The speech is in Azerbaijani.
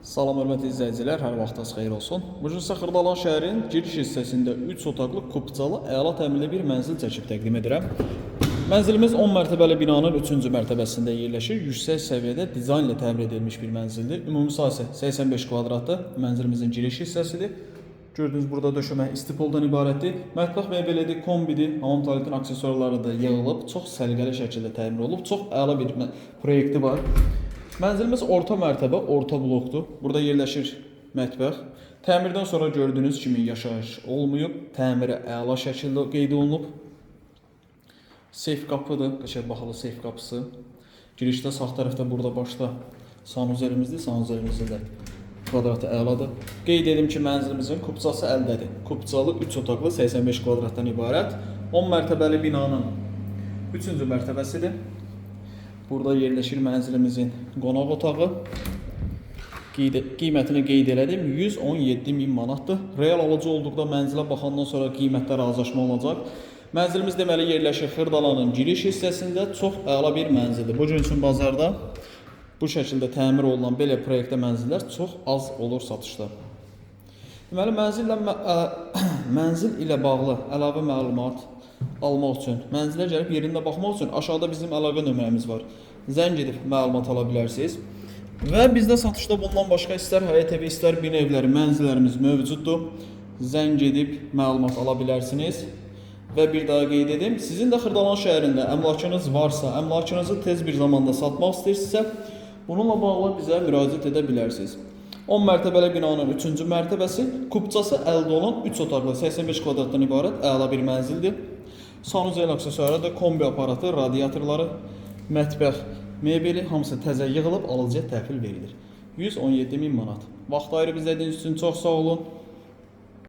Salam hörmətli izləyicilər, hər vaxtınız xeyir olsun. Bu gün sizə Xırdalan şəhərin giriş hissəsində 3 otaqlı kupçalı əla təmirli bir mənzil çəkib təqdim edirəm. Mənzilimiz 10 mərtəbəli binanın 3-cü mərtəbəsində yerləşir. Yüksək səviyyədə dizaynla təmir edilmiş bir mənzildir. Ümumi sahəsi 85 kvadratdır. Mənzilimizin giriş hissəsidir. Gördüyünüz burada döşəmə istipoldan ibarətdir. Mətbəx mebelidir, kombidir, hamam tualetin aksesuarları da yığılıb, çox səliqəli şəkildə təmir olunub. Çox əla bir proyekti var. Mənzilimiz orta mərtəbə, orta blokdur. Burada yerləşir mətbəx. Təmirdən sonra gördüyünüz kimi yaşayış olmayıb, təmiri əla şəkildə qeyd olunub. Seyf qapıdır, qəşəng baxılı seyf qapısı. Girişdə sağ tərəfdə burada başda sanuzelimizdir, sanuzelimizdə də kvadratı əladır. Qeyd edim ki, mənzilimizin kupçası əldədir. Kupçalı 3 otaqlı 85 kvadratdan ibarət 10 mərtəbəli binanın 3-cü mərtəbəsidir. Burada yerləşir mənzilimizin qonaq otağı. Qeyd qiymətini qeyd elədim. 117 min manatdır. Real alıcı olduqda mənzilə baxandan sonra qiymətdə razılaşma olacaq. Mənzilimiz deməli yerləşir Xırdalanın giriş hissəsində çox əla bir mənzildir. Bu gün üçün bazarda bu şəkildə təmir olunan belə proyektdə mənzillər çox az olur satışda. Deməli mənzillə mə ə, mənzil ilə bağlı əlavə məlumat almaq üçün, mənzilə gəlib yerində baxmaq üçün aşağıda bizim əlaqə nömrəmiz var. Zəng edib məlumat ala bilərsiniz. Və bizdə satışda bundan başqa istər həyət evi, istər bina evləri, mənzillərimiz mövcuddur. Zəng edib məlumat ala bilərsiniz. Və bir daha qeyd edim, sizin də Xırdalan şəhərində əmlakınız varsa, əmlakınızı tez bir zamanda satmaq istəyirsinizsə, bununla bağlı bizə müraciət edə bilərsiniz. 10 mərtəbəli binanın 3-cü mərtəbəsi, kupçası əldə olan 3 otaqlı 85 kvadratdan ibarət əla bir mənzildir. Sanuzel aksesuarı da kombi aparatı, radiatorları, mətbəx, mebeli hamısı təzə yığılıb alıcıya təhvil verilir. 117 min manat. Vaxt ayırıb izlədiyiniz üçün çox sağ olun.